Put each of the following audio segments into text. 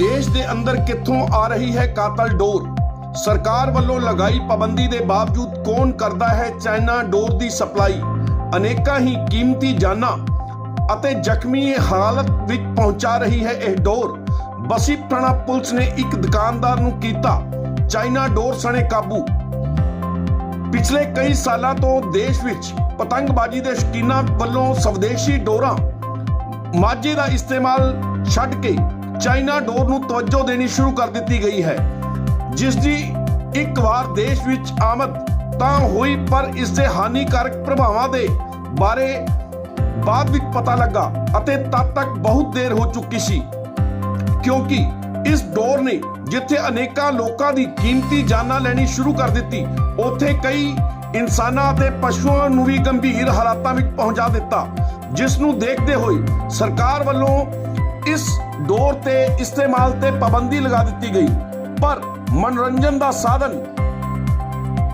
ਦੇਸ਼ ਦੇ ਅੰਦਰ ਕਿੱਥੋਂ ਆ ਰਹੀ ਹੈ ਕਾਤਲ ਡੋਰ? ਸਰਕਾਰ ਵੱਲੋਂ ਲਗਾਈ ਪਾਬੰਦੀ ਦੇ ਬਾਵਜੂਦ ਕੌਣ ਕਰਦਾ ਹੈ ਚਾਈਨਾ ਡੋਰ ਦੀ ਸਪਲਾਈ? ਅਨੇਕਾਂ ਹੀ ਕੀਮਤੀ ਜਾਨਾਂ ਅਤੇ ਜ਼ਖਮੀ ਹਾਲਤ ਵਿੱਚ ਪਹੁੰਚਾ ਰਹੀ ਹੈ ਇਹ ਡੋਰ। ਬਸੀ ਪੁਲਿਸ ਨੇ ਇੱਕ ਦੁਕਾਨਦਾਰ ਨੂੰ ਕੀਤਾ ਚਾਈਨਾ ਡੋਰ ਸਣੇ ਕਾਬੂ। ਪਿਛਲੇ ਕਈ ਸਾਲਾਂ ਤੋਂ ਦੇਸ਼ ਵਿੱਚ ਪਤੰਗਬਾਜ਼ੀ ਦੇ ਸ਼ਕੀਨਾਂ ਵੱਲੋਂ ਸਵਦੇਸ਼ੀ ਡੋਰਾਂ ਮਾਝੇ ਦਾ ਇਸਤੇਮਾਲ ਛੱਡ ਕੇ ਚਾਈਨਾ ਡੋਰ ਨੂੰ ਤਵੱਜੋ ਦੇਣੀ ਸ਼ੁਰੂ ਕਰ ਦਿੱਤੀ ਗਈ ਹੈ। ਜਿਸ ਦੀ ਇੱਕ ਵਾਰ ਦੇਸ਼ ਵਿੱਚ ਆਮਦ ਤਾਂ ਹੋਈ, ਪਰ ਇਸ ਦੇ ਹਾਨੀਕਾਰਕ ਪ੍ਰਭਾਵਾਂ ਦੇ ਬਾਰੇ ਬਾਅਦ ਵਿੱਚ ਪਤਾ ਲੱਗਾ ਅਤੇ ਤਦ ਤੱਕ ਬਹੁਤ ਦੇਰ ਹੋ ਚੁੱਕੀ ਸੀ। ਕਿਉਂਕਿ ਇਸ ਡੋਰ ਨੇ ਜਿੱਥੇ ਅਨੇਕਾਂ ਲੋਕਾਂ ਦੀ ਕੀਮਤੀ ਜਾਨਾਂ ਲੈਣੀ ਸ਼ੁਰੂ ਕਰ ਦਿੱਤੀ, ਉੱਥੇ ਕਈ ਇਨਸਾਨਾਂ ਅਤੇ ਪਸ਼ੂਆਂ ਨੂੰ ਵੀ ਗੰਭੀਰ ਹਾਲਾਤਾਂ ਵਿੱਚ ਪਹੁੰਚਾ ਦਿੱਤਾ, ਜਿਸ ਨੂੰ ਦੇਖਦੇ ਹੋਏ ਸਰਕਾਰ ਵੱਲੋਂ ਇਸ ਡੋਰ ਤੇ ਇਸਤੇਮਾਲ ਤੇ ਪਾਬੰਦੀ ਲਗਾ ਦਿੱਤੀ ਗਈ, ਪਰ ਮਨੋਰੰਜਨ ਦਾ ਸਾਧਨ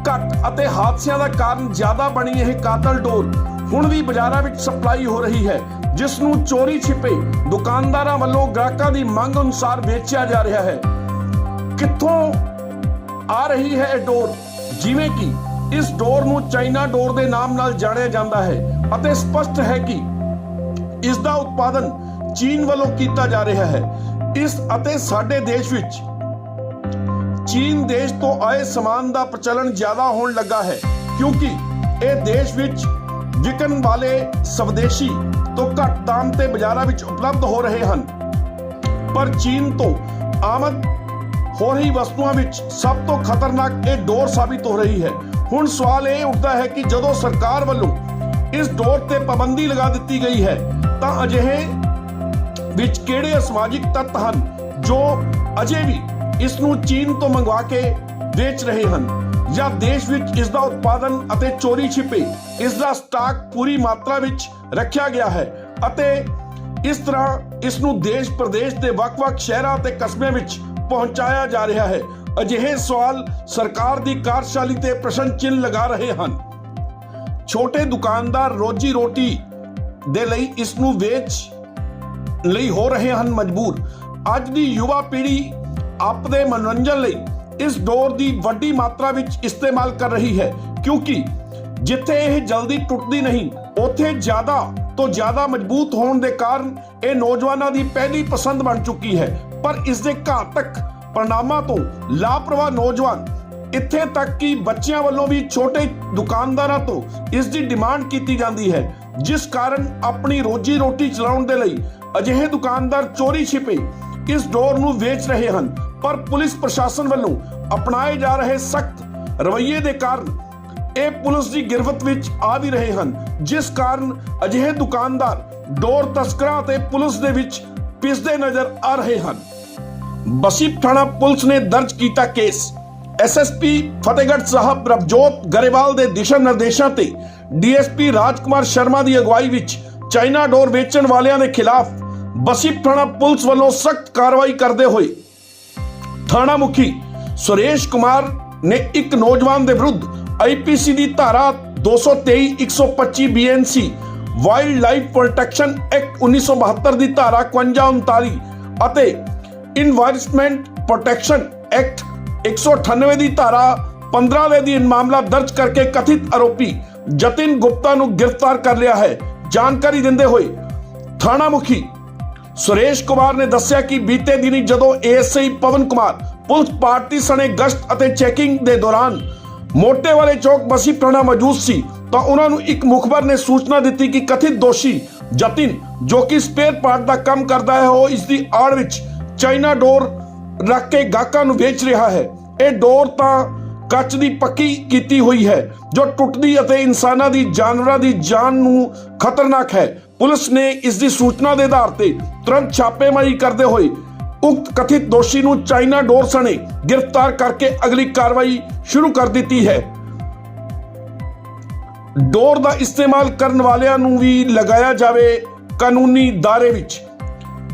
ਘੱਟ ਅਤੇ ਹਾਦਸਿਆਂ ਦਾ ਕਾਰਨ ਜ਼ਿਆਦਾ ਬਣੀ ਇਹ ਕਾਤਲ ਡੋਰ ਹੁਣ ਵੀ ਬਾਜ਼ਾਰਾਂ ਵਿੱਚ ਸਪਲਾਈ ਹੋ ਰਹੀ ਹੈ, ਜਿਸ ਨੂੰ ਚੋਰੀ ਛਿਪੇ ਦੁਕਾਨਦਾਰਾਂ ਵੱਲੋਂ ਗ੍ਰਾਹਕਾਂ ਦੀ ਮੰਗ ਅਨੁਸਾਰ ਵੇਚਿਆ ਜਾ ਰਿਹਾ ਹੈ। ਕਿੱਥੋਂ ਆ ਰਹੀ ਹੈ ਇਹ ਡੋਰ? ਜਿਵੇਂ ਕਿ ਇਸ ਡੋਰ ਨੂੰ ਚਾਈਨਾ ਡੋਰ ਦੇ ਨਾਮ ਨਾਲ ਜਾਣਿਆ ਜਾਂਦਾ ਹੈ ਅਤੇ ਸਪਸ਼ਟ ਹੈ ਕਿ ਇਸ ਦਾ ਉਤਪਾਦਨ ਚੀਨ ਵੱਲੋਂ ਕੀਤਾ ਜਾ ਰਿਹਾ ਹੈ। ਇਸ ਅਤੇ ਸਾਡੇ ਦੇਸ਼ ਵਿੱਚ ਚੀਨ ਦੇਸ਼ ਤੋਂ ਆਏ ਸਮਾਨ ਦਾ ਪ੍ਰਚਲਨ ਜ਼ਿਆਦਾ ਹੋਣ ਲੱਗਾ ਹੈ, ਕਿਉਂਕਿ ਇਹ ਦੇਸ਼ ਵਿੱਚ ਵਿਕਣ ਵਾਲੇ ਸਵਦੇਸ਼ੀ ਤੋਂ ਘੱਟ ਦਾਮ ਤੇ ਬਾਜ਼ਾਰਾਂ ਵਿੱਚ ਉਪਲਬਧ ਹੋ ਰਹੇ ਹਨ। ਪਰ ਚੀਨ ਤੋਂ ਆਮਦ ਹੋ ਰਹੀ ਵਸਤੂਆਂ ਵਿੱਚ ਸਭ ਤੋਂ ਖਤਰਨਾਕ ਇਹ ਡੋਰ ਸਾਬਿਤ ਹੋ ਰਹੀ ਹੈ। ਹੁਣ ਸਵਾਲ ਇਹ ਉੱਠਦਾ ਹੈ ਕਿ ਜਦੋਂ ਸਰਕਾਰ ਵੱਲੋਂ ਇਸ ਡੋਰ ਤੇ ਪਾਬੰਦੀ ਲਗਾ ਦਿੱਤੀ ਗਈ ਹੈ, ਤਾਂ ਅਜਿਹੇ ਵਿੱਚ ਕਿਹੜੇ ਸਮਾਜਿਕ ਤੱਤ ਹਨ ਜੋ ਅਜੇ ਵੀ ਇਸ ਨੂੰ ਚੀਨ ਤੋਂ ਮੰਗਵਾ ਕੇ ਵੇਚ ਰਹੇ ਹਨ? ਜਾਂ ਦੇਸ਼ ਵਿੱਚ ਇਸ ਦਾ ਉਤਪਾਦਨ ਅਤੇ ਚੋਰੀ ਛਿਪੇ ਇਸ ਦਾ ਸਟਾਕ ਪੂਰੀ ਮਾਤਰਾ ਵਿੱਚ ਰੱਖਿਆ ਗਿਆ ਹੈ ਅਤੇ ਇਸ ਤਰ੍ਹਾਂ ਇਸ ਨੂੰ ਦੇਸ਼ ਪ੍ਰਦੇਸ਼ ਦੇ ਵੱਖ-ਵੱਖ ਸ਼ਹਿਰਾਂ ਅਤੇ ਕਸਬਿਆਂ ਵਿੱਚ ਪਹੁੰਚਾਇਆ ਜਾ ਰਿਹਾ ਹੈ। ਅਜਿਹੇ ਸਵਾਲ ਸਰਕਾਰ ਦੀ ਕਾਰਜਸ਼ਾਲੀ ਤੇ ਪ੍ਰਸ਼ਨ ਚਿੰਨ੍ਹ ਲਗਾ ਰਹੇ ਹਨ। ਛੋਟੇ ਦੁਕਾਨਦਾਰ ਰੋਜੀ ਰੋਟੀ ਦੇ ਲਈ ਇਸ ਨੂੰ ਵੇਚ ਲਈ ਹੋ ਰਹੇ ਹਨ ਮਜਬੂਰ। ਅੱਜ ਦੀ ਯੁਵਾ ਪੀੜ੍ਹੀ ਆਪਦੇ ਮਨੋਰੰਜਨ ਲਈ ਇਸ ਡੋਰ ਦੀ ਵੱਡੀ ਮਾਤਰਾ ਵਿੱਚ ਇਸਤੇਮਾਲ ਕਰ ਰਹੀ ਹੈ, ਕਿਉਂਕਿ ਜਿੱਥੇ ਇਹ ਜਲਦੀ ਟੁੱਟਦੀ ਨਹੀਂ, ਉੱਥੇ ਜ਼ਿਆਦਾ ਤੋਂ ਜ਼ਿਆਦਾ ਮਜ਼ਬੂਤ ਹੋਣ ਦੇ ਕਾਰਨ ਇਹ ਨੌਜਵਾਨਾਂ ਦੀ ਪਹਿਲੀ ਪਸੰਦ ਬਣ ਚੁੱਕੀ ਹੈ। ਪਰ ਇਸ ਦੇ ਘਾਤਕ ਪਰਿਣਾਮਾਂ ਤੋਂ ਲਾਪਰਵਾਹ ਨੌਜਵਾਨ ਇੱਥੇ ਤੱਕ ਕਿ ਬੱਚਿਆਂ ਵੱਲੋਂ ਵੀ ਛੋਟੇ ਦੁਕਾਨਦਾਰਾਂ ਤੋਂ ਇਸ ਦੀ ਡਿਮਾਂਡ ਕੀਤੀ ਜਾਂਦੀ ਹੈ, ਜਿਸ ਕਾਰਨ ਆਪਣੀ ਰੋਜੀ ਰੋਟੀ ਚਲਾਉਣ ਦੇ ਲਈ ਅਜਿਹੇ ਦੁਕਾਨਦਾਰ ਚੋਰੀ ਛਿਪੇ ਇਸ ਡੋਰ ਨੂੰ ਵੇਚ ਰਹੇ ਹਨ, ਪਰ ਪੁਲਿਸ ਪ੍ਰਸ਼ਾਸਨ ਵੱਲੋਂ ਅਪਣਾਏ ਜਾ ਰਹੇ ਸਖਤ ਰਵੱਈਏ ਦੇ ਕਾਰਨ ਇਹ ਪੁਲਿਸ ਦੀ ਗਿਰਫਤ ਵਿੱਚ ਆ ਵੀ ਰਹੇ ਹਨ, ਜਿਸ ਕਾਰਨ ਅਜਿਹੇ ਦੁਕਾਨਦਾਰ ਡੋਰ ਤਸਕਰਾਂ ਤੇ ਪੁਲਿਸ ਦੇ ਵਿੱਚ ਪਿਸਦੇ ਨਜ਼ਰ ਆ ਰਹੇ ਹਨ। ਬਸੀ ਥਾਣਾ ਪੁਲਿਸ ਨੇ ਦਰਜ ਕੀਤਾ ਕੇਸ। ਐਸਐਸਪੀ ਫਤਿਹਗੜ੍ਹ ਸਾਹਿਬ ਪ੍ਰਭਜੋਤ ਗਰੇਵਾਲ ਦੇ ਦਿਸ਼ਾ ਨਿਰਦੇਸ਼ਾਂ ਤੇ ਡੀਐਸਪੀ ਰਾਜਕੁਮਾਰ ਸ਼ਰਮਾ ਦੀ ਅਗਵਾਈ ਵਿੱਚ ਚਾਈਨਾ ਡੋਰ ਵੇਚਣ ਵਾਲਿਆਂ ਦੇ ਖਿਲਾਫ ਬਸੀ ਥਾਣਾ ਪੁਲਿਸ ਵੱਲੋਂ ਸਖਤ ਕਾਰਵਾਈ ਕਰਦੇ ਹੋਏ ਥਾਣਾ ਮੁਖੀ ਸੁਰੇਸ਼ ਕੁਮਾਰ ਨੇ ਇੱਕ ਨੌਜਵਾਨ ਦੇ ਵਿਰੁੱਧ ਆਈਪੀਸੀ ਦੀ ਧਾਰਾ 223 125 BNC wild life protection act 1972 ਦੀ ਧਾਰਾ 51 39 ਅਤੇ ਇਨਵਾਇਰਨਮੈਂਟ ਪ੍ਰੋਟੈਕਸ਼ਨ ਐਕਟ 198 ਦੀ ਧਾਰਾ 15 ਦੇ ਅਧੀਨ ਮਾਮਲਾ ਦਰਜ ਕਰਕੇ ਕਥਿਤ ਆਰੋਪੀ ਜਤਿਨ ਗੁਪਤਾ ਨੂੰ ਗ੍ਰਿਫਤਾਰ ਕਰ ਲਿਆ ਹੈ। ਜਾਣਕਾਰੀ ਦਿੰਦੇ ਹੋਏ ਥਾਣਾ ਮੁਖੀ ਸੁਰੇਸ਼ ਕੁਮਾਰ ਨੇ ਦੱਸਿਆ ਕਿ ਬੀਤੇ ਦਿਨੀ ਜਦੋਂ ASI Pawan Kumar police party ਸਣੇ ਗਸ਼ਤ ਅਤੇ ਚੈਕਿੰਗ ਦੇ ਦੌਰਾਨ ਮੋਟੇ ਵਾਲੇ ਚੌਕ ਬਸੀ ਥਾਣਾ ਮੌਜੂਦ ਸੀ, ਤਾਂ ਉਹਨਾਂ ਨੂੰ ਇੱਕ ਮੁਖਬਰ ਨੇ ਸੂਚਨਾ ਦਿੱਤੀ ਕਿ ਕਥਿਤ ਦੋਸ਼ੀ ਜਤਿਨ, ਜੋ ਕਿ ਸਪੇਅਰ ਪਾਰਟ ਦਾ ਕੰਮ ਕਰਦਾ ਹੈ, ਉਹ ਇਸ ਦੀ ਆੜ ਵਿੱਚ ਚਾਈਨਾ ਡੋਰ ਰੱਖ ਕੇ ਗਾਹਕਾਂ ਨੂੰ ਵੇਚ ਰਿਹਾ ਹੈ। ਇਹ ਡੋਰ ਤਾਂ ਕੱਚ ਦੀ ਪੱਕੀ ਕੀਤੀ ਹੋਈ ਹੈ, ਜੋ ਟੁੱਟਦੀ ਅਤੇ ਇਨਸਾਨਾਂ ਦੀ ਜਾਨਵਰਾਂ ਦੀ ਜਾਨ ਨੂੰ ਖਤਰਨਾਕ ਹੈ। ਪੁਲਿਸ ਨੇ ਇਸ ਦੀ ਸੂਚਨਾ ਦੇ ਆਧਾਰ ਤੇ ਤੁਰੰਤ ਛਾਪੇਮਾਰੀ ਕਰਦੇ ਹੋਏ ਉਕਤ ਕਥਿਤ ਦੋਸ਼ੀ ਨੂੰ ਚਾਈਨਾ ਡੋਰ ਸਣੇ ਗ੍ਰਿਫਤਾਰ ਕਰਕੇ ਅਗਲੀ ਕਾਰਵਾਈ ਸ਼ੁਰੂ ਕਰ ਦਿੱਤੀ ਹੈ। ਡੋਰ ਦਾ ਇਸਤੇਮਾਲ ਕਰਨ ਵਾਲਿਆਂ ਨੂੰ ਵੀ ਲਗਾਇਆ ਜਾਵੇ ਕਾਨੂੰਨੀ ਦਾਇਰੇ ਵਿੱਚ।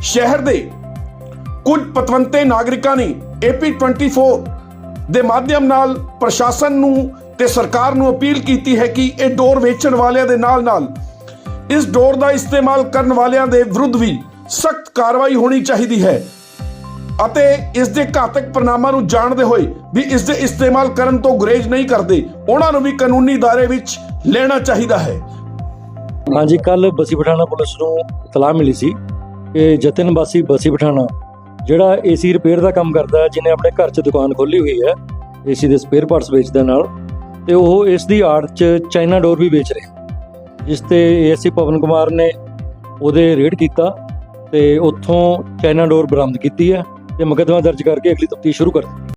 ਸ਼ਹਿਰ ਦੇ ਕੁਝ ਪਤਵੰਤੇ ਨਾਗਰਿਕਾਂ ਨੇ ਏਪੀ 24 ਦੇ ਮਾਧਿਅਮ ਨਾਲ ਪ੍ਰਸ਼ਾਸਨ ਨੂੰ ਤੇ ਸਰਕਾਰ ਨੂੰ ਅਪੀਲ ਕੀਤੀ ਹੈ ਕਿ ਇਹ ਡੋਰ ਵੇਚਣ ਵਾਲਿਆਂ ਦੇ ਨਾਲ-ਨਾਲ ਇਸ ਡੋਰ ਦਾ ਇਸਤੇਮਾਲ ਕਰਨ ਵਾਲਿਆਂ ਦੇ ਵਿਰੁੱਧ ਵੀ ਸਖਤ ਕਾਰਵਾਈ ਹੋਣੀ ਚਾਹੀਦੀ ਹੈ। ਅਤੇ ਇਸ ਦੇ ਘਾਤਕ ਪ੍ਰਣਾਮਾਂ ਨੂੰ ਜਾਣਦੇ ਹੋਏ ਵੀ ਇਸ ਦੇ ਇਸਤੇਮਾਲ ਕਰਨ ਤੋਂ ਗੁਰੇਜ਼ ਨਹੀਂ ਕਰਦੇ, ਉਹਨਾਂ ਨੂੰ ਵੀ ਕਾਨੂੰਨੀ ਦਾਇਰੇ ਵਿੱਚ ਲੈਣਾ ਚਾਹੀਦਾ ਹੈ। ਹਾਂਜੀ ਕੱਲ ਬਸੀ ਪਠਾਣਾ ਪੁਲਿਸ ਨੂੰ ਇਤਲਾਹ ਮਿਲੀ ਸੀ ਕਿ ਜਤਨ ਬਾਸੀ ਬਸੀ ਪਠਾਣਾ, ਜਿਹੜਾ ਏਸੀ ਰਿਪੇਅਰ ਦਾ ਕੰਮ ਕਰਦਾ ਹੈ, ਜਿਹਨੇ ਆਪਣੇ ਘਰ 'ਚ ਦੁਕਾਨ ਖੋਲੀ ਹੋਈ ਹੈ, ਏਸੀ ਦੇ ਸਪੇਅਰ ਪਾਰਟਸ ਵੇਚਦਾ ਨਾਲ, ਤੇ ਉਹ ਇਸ ਦੀ ਆੜ 'ਚ ਚਾਈਨਾ ਡੋਰ ਵੀ ਵੇਚ ਰਿਹਾ। ਜਿਸ ਤੇ ਏਸੀ ਪਵਨ ਕੁਮਾਰ ਨੇ ਉਹਦੇ ਰੇਡ ਕੀਤਾ ਤੇ ਉੱਥੋਂ ਚਾਈਨਾ ਡੋਰ ਬਰਾਮਦ ਕੀਤੀ ਹੈ ਤੇ ਮੁਕੱਦਮਾ ਦਰਜ ਕਰਕੇ ਅਗਲੀ ਤਫਤੀਸ਼ ਸ਼ੁਰੂ ਕਰ ਦਿੱਤੀ।